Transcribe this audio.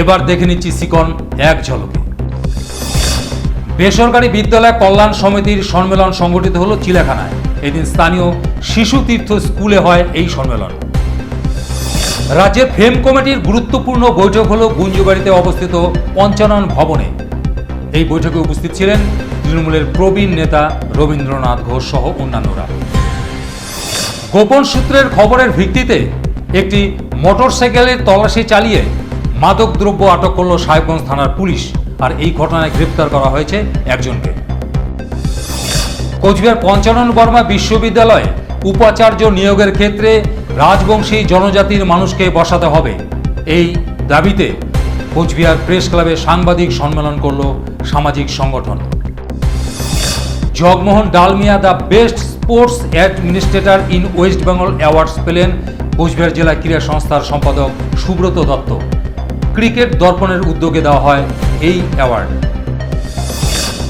এবার দেখে নিচ্ছি সিকন এক ঝলকে। বেসরকারি বিদ্যালয় কল্যাণ সমিতির সম্মেলন সংগঠিত হলো চিড়িয়াখানায়। এদিন স্থানীয় শিশু তীর্থ স্কুলে হয় এই সম্মেলন। রাজ্যের ফেম কমিটির গুরুত্বপূর্ণ বৈঠক হলো গুঞ্জবাড়িতে অবস্থিত পঞ্চানন ভবনে। এই বৈঠকে উপস্থিত ছিলেন তৃণমূলের প্রবীণ নেতা রবীন্দ্রনাথ ঘোষ সহ অন্যান্যরা। গোপন সূত্রের খবরের ভিত্তিতে একটি মোটরসাইকেলের তল্লাশি চালিয়ে মাদকদ্রব্য আটক করল সাহেবগঞ্জ থানার পুলিশ আর এই ঘটনায় গ্রেপ্তার করা হয়েছে একজনকে। কোচবিহার পঞ্চানন বর্মা বিশ্ববিদ্যালয়ে উপাচার্য নিয়োগের ক্ষেত্রে রাজবংশী জনজাতির মানুষকে বসাতে হবে। এই দাবিতে কোচবিহার প্রেস ক্লাবে সাংবাদিক সম্মেলন করল সামাজিক সংগঠন। Jagmohan Dalmiya the best sports administrator in West Bengal awards পেলেন কোচবিহার জেলা ক্রীড়া সংস্থার সম্পাদক সুব্রত দত্ত। ক্রিকেট দর্পণের উদ্যোগে দেওয়া হয় এই অ্যাওয়ার্ড।